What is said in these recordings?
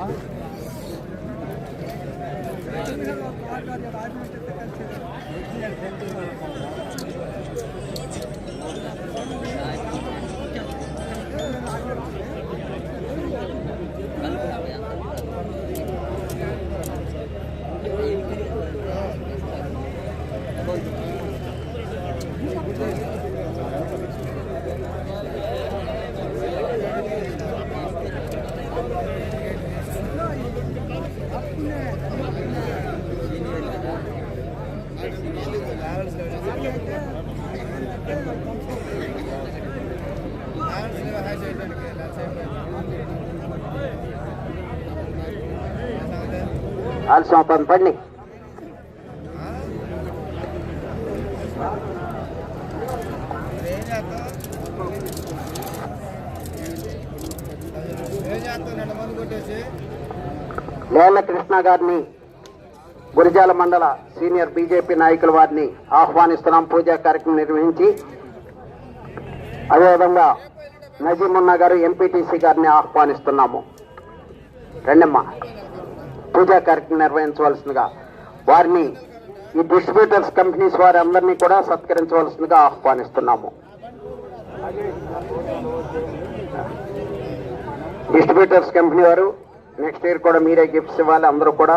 అవుతుందా also open పండి లేళ్ళ కృష్ణ గారిని గురిజాల మండల సీనియర్ బీజేపీ నాయకుల వారిని ఆహ్వానిస్తున్నాం. పూజా కార్యక్రమం నిర్వహించి అదేవిధంగా నజీమున్నా గారు ఎంపీటీసీ గారిని ఆహ్వానిస్తున్నాము. రెండమ్మా పూజా కార్యక్రమం నిర్వహించవలసిందిగా. వారిని ఈ డిస్ట్రిబ్యూటర్స్ కంపెనీస్ వారి అందరినీ కూడా సత్కరించవలసిందిగా ఆహ్వానిస్తున్నాము. డిస్ట్రిబ్యూటర్స్ కంపెనీ వారు నెక్స్ట్ ఇయర్ కూడా మీరే గిఫ్ట్స్ ఇవ్వాలి అందరూ కూడా.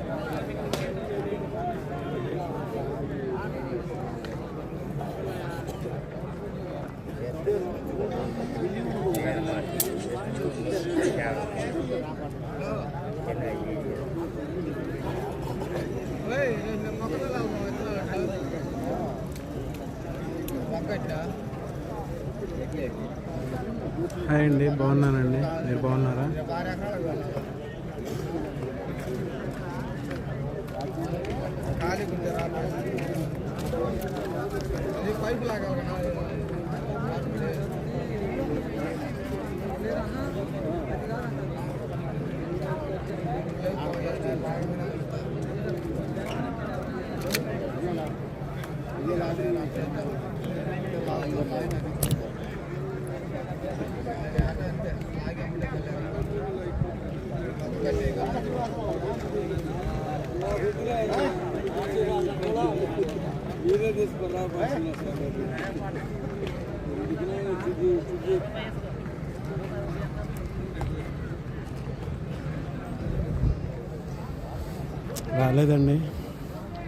రాలేదండి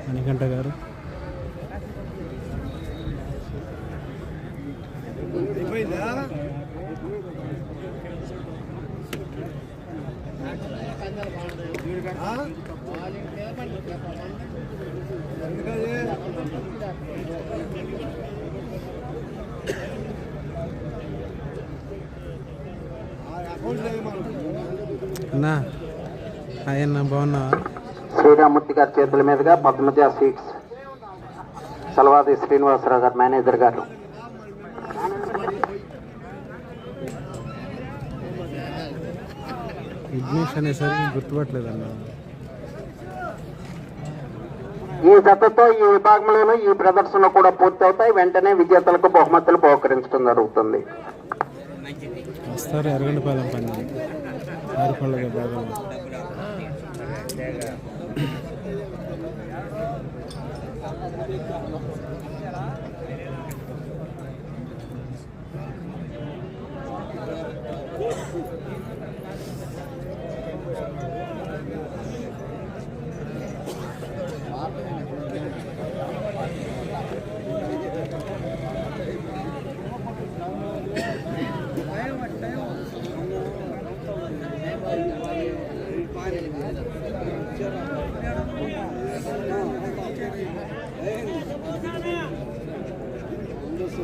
మణికంఠ గారు. అన్నా అయ్యన్నా బాగున్నావా? శ్రీరామూర్తి గారి చేతుల మీదుగా పద్మజ సీట్స్ సలవాది శ్రీనివాసరావు గారు మేనేజర్ గారు. విఘ్నేష్ అనేసరికి గుర్తుపట్టలేదన్న. ఈ జతతో ఈ విభాగంలోనూ ఈ ప్రదర్శన కూడా పూర్తవుతాయి. వెంటనే విజేతలకు బహుమతులు బహుకరించడం జరుగుతుంది. వస్తారు ఎరగండిపాలెం పని. ఆరుపళ్ళ విభాగంలో 残り。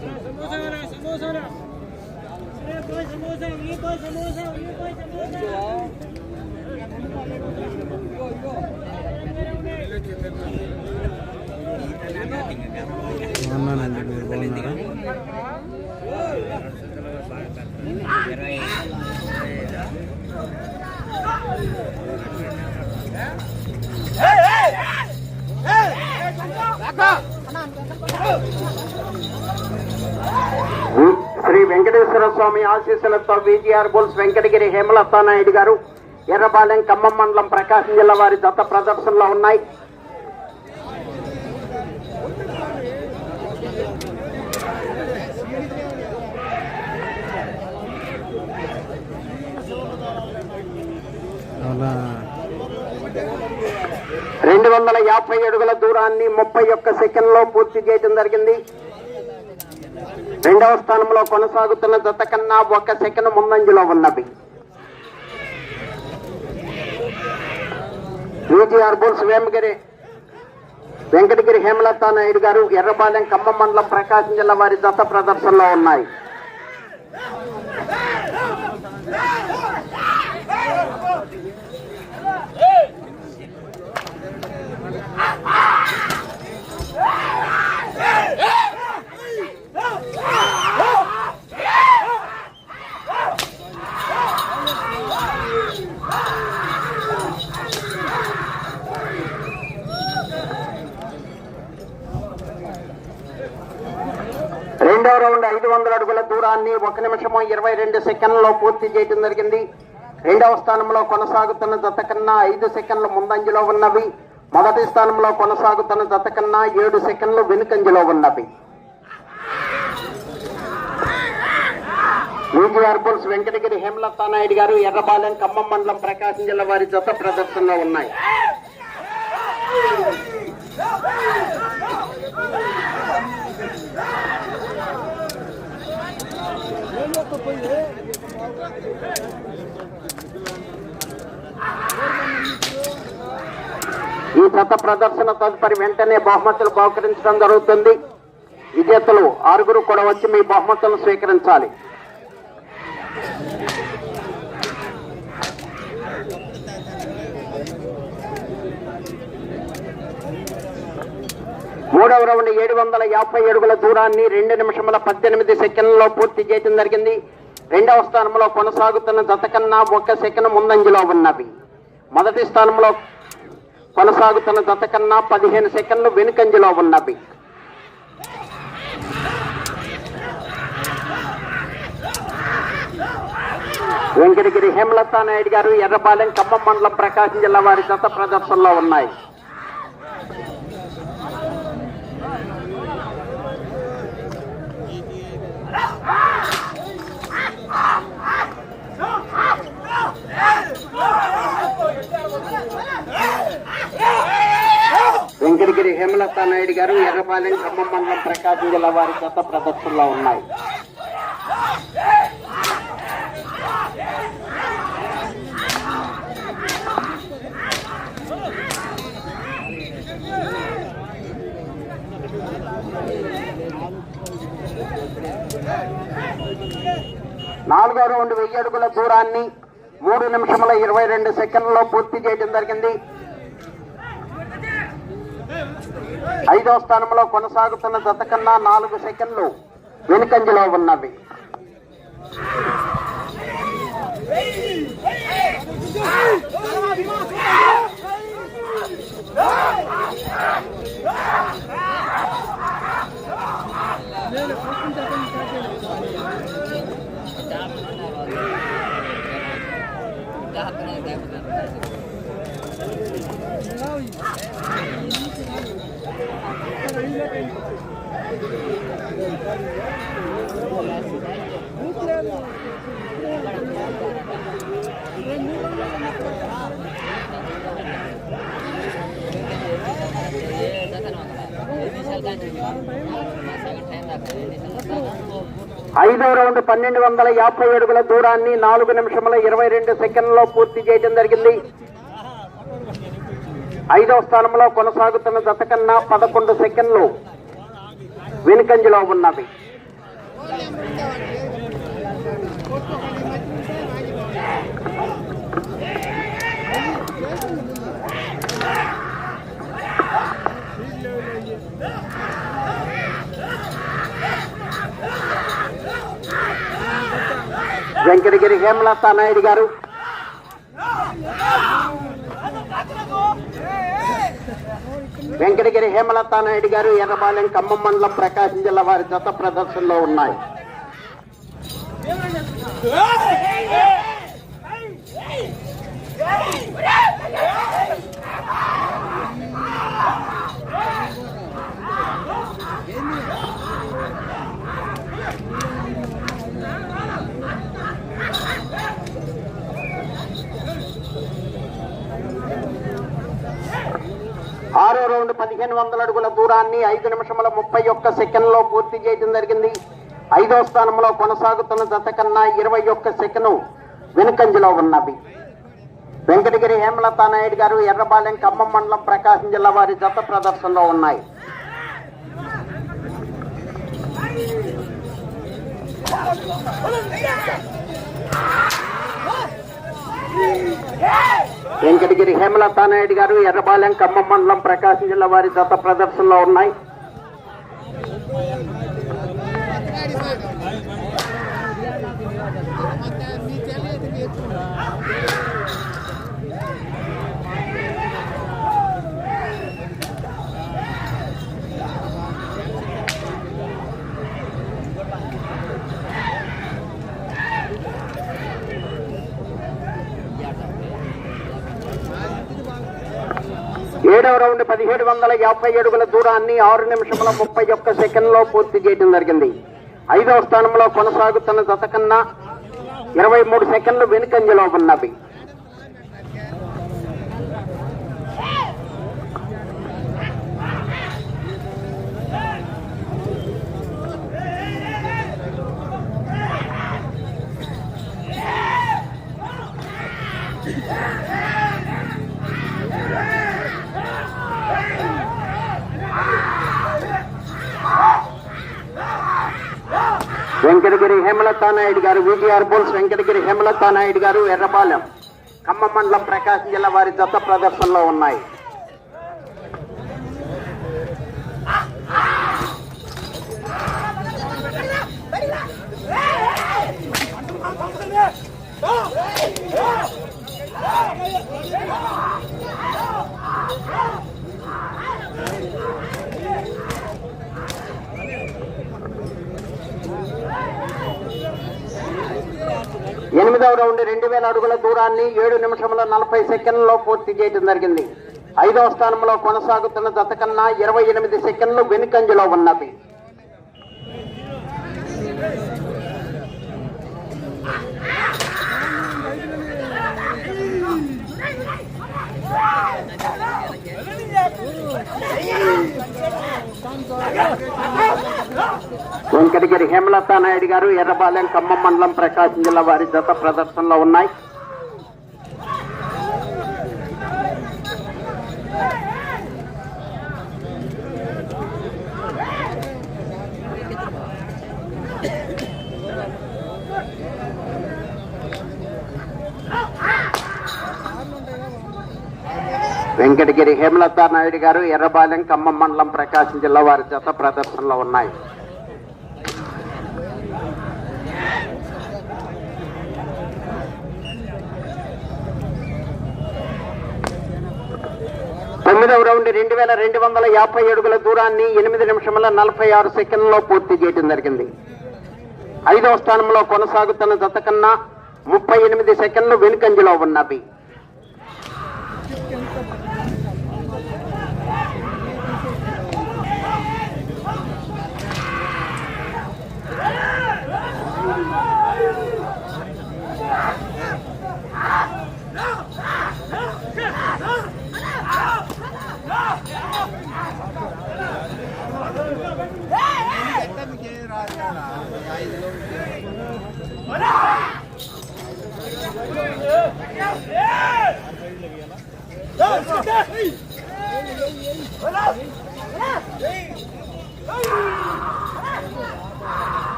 સમોસા స్వామి ఆశీస్సులతో విజిఆర్ బుల్స్ వెంకటగిరి హేమలతా నాయుడు గారు ఎర్రబాలెం ఖమ్మం మండలం ప్రకాశం జిల్లా వారి దత్త ప్రదర్శనలో ఉన్నాయి. రెండు వందల యాభై అడుగుల దూరాన్ని ముప్పై ఒక్క సెకండ్లో పూర్తి చేయడం జరిగింది. రెండవ స్థానంలో కొనసాగుతున్న జత కన్నా ఒక సెకండ్ ముందంజలో ఉన్నవి యూజీఆర్ బుల్స్ వేమగిరి వెంకటగిరి హేమలతా నాయుడు గారు ఎర్రపాలెం ఖమ్మం మండలం ప్రకాశం జిల్లా వారి దత్త ప్రదర్శనలో ఉన్నాయి Ah రౌండ్ ఐదు వందల అడుగుల దూరాన్ని ఒక నిమిషము ఇరవై రెండు సెకండ్లలో పూర్తి చేయడం జరిగింది. రెండవ స్థానంలో కొనసాగుతున్న జత కన్నా ఐదు సెకండ్లు ముందంజలో ఉన్నవి. మొదటి స్థానంలో కొనసాగుతున్న జత కన్నా ఏడు సెకండ్లు వెనుకంజలో ఉన్నవి. యూజీఆర్ బుల్స్ వెంకటగిరి హేమలతా నాయుడు గారు ఎర్రపాలెం ఖమ్మం మండలం ప్రకాశం జిల్లా వారి జత ప్రదర్శనలో ఉన్నాయి. ఈ జత ప్రదర్శన తదుపరి వెంటనే బహుమతులు బహుకరించడం జరుగుతుంది. విజేతలు ఆరుగురు కూడా వచ్చి మీ బహుమతులను స్వీకరించాలి. మూడవ రౌండ్ ఏడు వందల యాభై అడుగుల దూరాన్ని రెండు నిమిషముల పద్దెనిమిది సెకండ్లలో పూర్తి చేయడం జరిగింది. రెండవ స్థానంలో కొనసాగుతున్న జత కన్నా ఒక్క సెకండ్ ముందంజలో ఉన్నవి. మొదటి స్థానంలో కొనసాగుతున్న జత కన్నా పదిహేను సెకండ్లు వెనుకంజలో ఉన్నవి. వెంకటగిరి హేమలతా నాయుడు గారు ఎర్రపాలెం ఖమ్మం మండలం ప్రకాశం జిల్లా వారి జత ప్రదర్శనలో ఉన్నాయి. వెంకటగిరి హేమలతా నాయుడు గారు ఎర్రపాలెం ఖమ్మం మండలం ప్రకాశం జిల్లా వారి చేత ప్రదర్శనలో ఉన్నాయి. నాలుగో రౌండ్ వెయ్యి అడుగుల దూరాన్ని మూడు నిమిషముల ఇరవై రెండు సెకండ్లలో పూర్తి చేయడం జరిగింది. ఐదో స్థానంలో కొనసాగుతున్న జత కన్నా నాలుగు సెకండ్లు వెనుకంజలో ఉన్నవి. ఐదో రౌండ్ పన్నెండు వందల యాభై అడుగుల దూరాన్ని నాలుగు నిమిషముల ఇరవై రెండు సెకండ్లో పూర్తి చేయడం జరిగింది. ఐదవ స్థానంలో కొనసాగుతున్న జత కన్నా పదకొండు సెకండ్లు వెనుకంజలో ఉన్నది వెంకటగిరి హేమలత నాయుడు గారు. వెంకటగిరి హేమలతా నాయుడు గారు ఎర్రబాలెం ఖమ్మం మండలం ప్రకాశం జిల్లా వారి జత ప్రదర్శనలో ఉన్నాయి ఆరో రౌండ్ పదిహేను వందల అడుగుల దూరాన్ని ఐదు నిమిషముల ముప్పై ఒక్క సెకండ్లో పూర్తి చేయడం జరిగింది. ఐదో స్థానంలో కొనసాగుతున్న జత కన్నా ఇరవై ఒక్క సెకండ్ వెనుకంజలో ఉన్నవి వెంకటగిరి హేమలతా నాయుడు గారు ఎర్రబాలెం ఖమ్మం మండలం ప్రకాశం జిల్లా వారి జత ప్రదర్శనలో ఉన్నాయి. వెంకటగిరి హేమలత నాయుడు గారు ఎర్రబాలెం ఖమ్మం మండలం ప్రకాశం జిల్లా వారి జత ప్రదర్శనలో ఉన్నాయి. ఏడవ రౌండ్ పదిహేడు వందల యాభై అడుగుల దూరాన్ని ఆరు నిమిషముల ముప్పై ఒక్క సెకండ్లో పూర్తి చేయడం జరిగింది. ఐదవ స్థానంలో కొనసాగుతున్న జత కన్నా ఇరవై మూడు సెకండ్లు వెనుకంజలో ఉన్నవి. వెంకటగిరి హేమలత నాయుడు గారు విజిఆర్ బోల్స్ వెంకటగిరి హేమలత నాయుడు గారు ఎర్రపాలెం ఖమ్మం మండలం ప్రకాశం జిల్లా వారి జత ప్రదర్శనలో ఉన్నాయి. ఎనిమిదవ రౌండ్ రెండు వేల అడుగుల దూరాన్ని ఏడు నిమిషంలో నలభై సెకండ్లలో పూర్తి చేయడం జరిగింది ఐదవ స్థానంలో కొనసాగుతున్న జత కన్నా ఇరవై ఎనిమిది సెకండ్లు వెనుకంజలో ఉన్నవి వెంకటగిరి హేమలతా నాయుడు గారు ఎర్రబాలెం ఖమ్మం మండలం ప్రకాశం జిల్లా వారి జత ప్రదర్శనలో ఉన్నాయి. వెంకటగిరి హేమలతా నాయుడు గారు ఎర్రబాలెం ఖమ్మం మండలం ప్రకాశం జిల్లా వారి జత ప్రదర్శనలో ఉన్నాయి. తొమ్మిదవ రౌండ్ రెండు వేల రెండు వందల యాభై అడుగుల దూరాన్ని ఎనిమిది నిమిషముల నలభై ఆరు సెకండ్లో పూర్తి చేయడం జరిగింది. ఐదవ స్థానంలో కొనసాగుతున్న జత కన్నా ముప్పై ఎనిమిది సెకండ్లు వెనుకంజలో ఉన్నవి.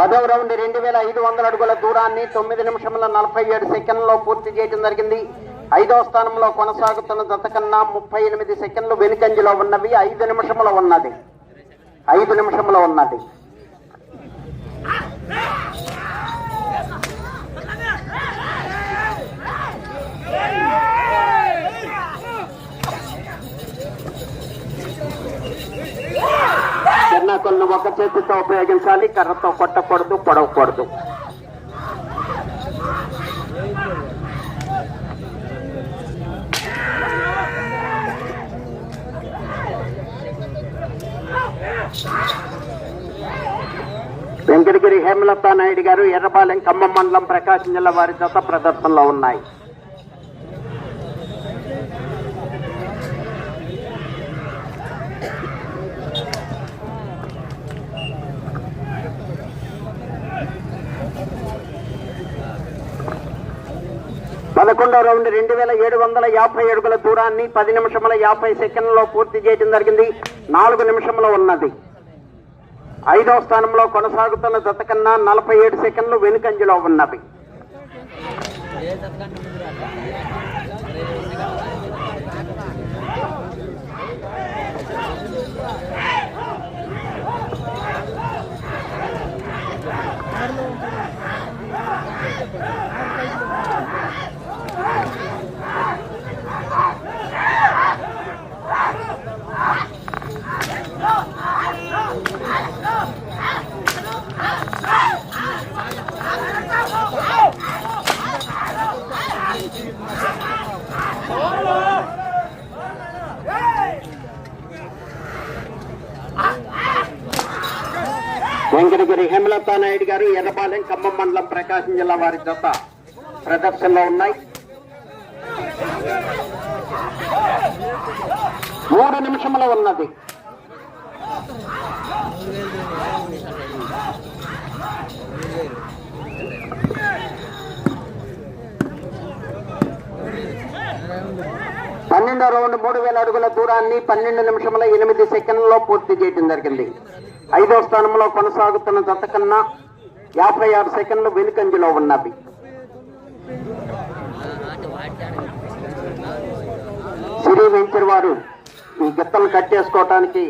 పదవ రౌండ్ రెండు వేల ఐదు వందల అడుగుల దూరాన్ని తొమ్మిది నిమిషముల నలభై ఏడు సెకండ్లో పూర్తి చేయడం జరిగింది. ఐదవ స్థానంలో కొనసాగుతున్న జత ముప్పై ఎనిమిది సెకండ్లు వెనుకంజలో ఉన్నవి. ఐదు నిమిషములో ఉన్నది. ఐదు నిమిషంలో ఉన్నది. చెన్నాకులను ఒక చేతితో ఉపయోగించాలి కర్రతో కొట్టకూడదు పొడవకూడదు. వెంకటగిరి హేమలతా నాయుడు గారు ఎర్రపాలెం ఖమ్మం మండలం ప్రకాశం జిల్లా వారి జత ప్రదర్శనలో ఉన్నాయి. రెండో రౌండ్ రెండు వేల ఏడు వందల యాభై అడుగుల దూరాన్ని పది నిమిషముల యాభై సెకండ్లలో పూర్తి చేయడం జరిగింది. నాలుగు నిమిషంలో ఉన్నది. ఐదవ స్థానంలో కొనసాగుతున్న జత కన్నా నలభై ఏడు సెకండ్లు వెనుకంజలో ఉన్నవి. వెంకటగిరి హేమలతా నాయుడు గారు ఎర్రపాలెం ఖమ్మం మండలం ప్రకాశం జిల్లా వారి జత ప్రదర్శనలో ఉన్నాయి. మూడు నిమిషంలో ఉన్నది. పన్నెండో రౌండ్ మూడు వేల అడుగుల దూరాన్ని పన్నెండు నిమిషముల ఎనిమిది సెకండ్లలో పూర్తి చేయడం జరిగింది. ఐదో స్థానంలో కొనసాగుతున్న జత కన్నా యాభై ఆరు సెకండ్లు వెనుకంజలో ఉన్నవి. సిరి వెంచర్ వారు ఈ గిత్తలు కట్టేసుకోవటానికి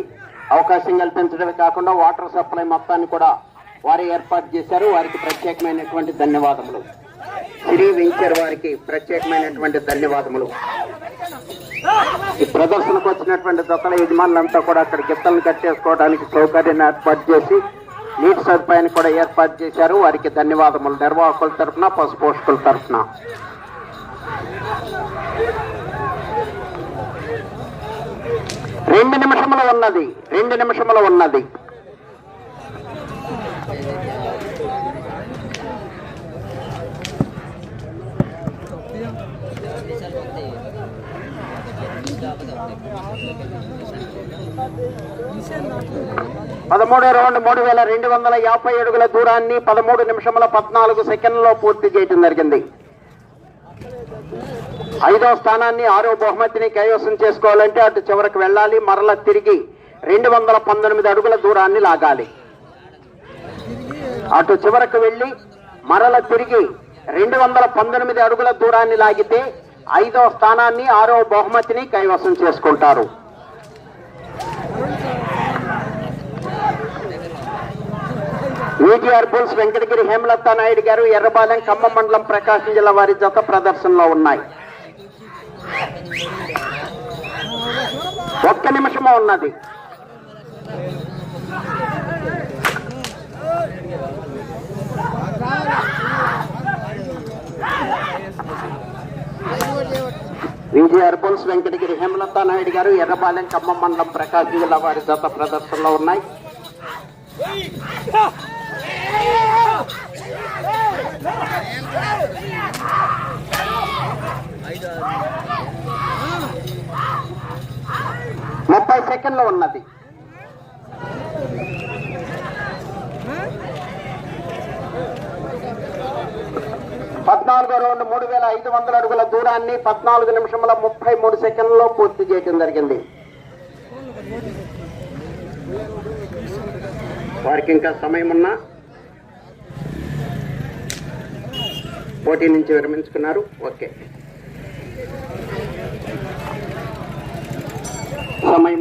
అవకాశం కల్పించడమే కాకుండా వాటర్ సప్లై మొత్తాన్ని కూడా వారు ఏర్పాటు చేశారు. వారికి ప్రత్యేకమైనటువంటి ధన్యవాదములు. సిరి వెంచర్ వారికి ప్రత్యేకమైనటువంటి ధన్యవాదములు. ఈ ప్రదర్శనకు వచ్చినటువంటి దొక్కల యజమానులంతా కూడా అక్కడ గిత్తలను కట్టేసుకోవడానికి సౌకర్యాన్ని ఏర్పాటు చేసి నీటి సదుపాయాన్ని కూడా ఏర్పాటు చేశారు. వారికి ధన్యవాదములు. నిర్వాహకుల తరఫున పశు పోషకుల తరఫున. రెండు నిమిషములు ఉన్నది. రెండు నిమిషములు ఉన్నది. పదమూడు రౌండ్ మూడు వేల రెండు వందల యాభై అడుగుల దూరాన్ని పదమూడు నిమిషముల పద్నాలుగు సెకండ్లలో పూర్తి చేయడం జరిగింది. ఐదో స్థానాన్ని ఆరో బహుమతిని కైవసం చేసుకోవాలంటే అటు చివరకు వెళ్ళాలి మరల తిరిగి రెండు వందల పంతొమ్మిది అడుగుల దూరాన్ని లాగాలి. అటు చివరకు వెళ్ళి మరల తిరిగి రెండు వందల పంతొమ్మిది అడుగుల దూరాన్ని లాగితే ఐదో స్థానాన్ని ఆరో బహుమతిని కైవసం చేసుకుంటారు. ఈటీఆర్ బుల్స్ వెంకటగిరి హేమలత నాయుడు గారు ఎర్రబాలెం ఖమ్మం మండలం ప్రకాశం జిల్లా వారి జత ప్రదర్శనలో ఉన్నాయి. ఒక్క నిమిషము ఉన్నది. విజయ అర్బన్స్ వెంకటగిరి హేమలతా నాయుడు గారు ఎర్రపాలెం ఖమ్మం మండలం ప్రకాశ్ జిల్లా వారి జత ప్రదర్శనలో ఉన్నాయి. ముప్పై సెకండ్లు ఉన్నది. పద్నాలుగో రౌండ్ మూడు వేల ఐదు వందల అడుగుల దూరాన్ని పద్నాలుగు నిమిషముల ముప్పై మూడు సెకండ్లలో పూర్తి చేయడం జరిగింది. వారికి ఇంకా సమయం ఉన్నా పోటీ నుంచి విరమించుకున్నారు. ఓకే. సమయము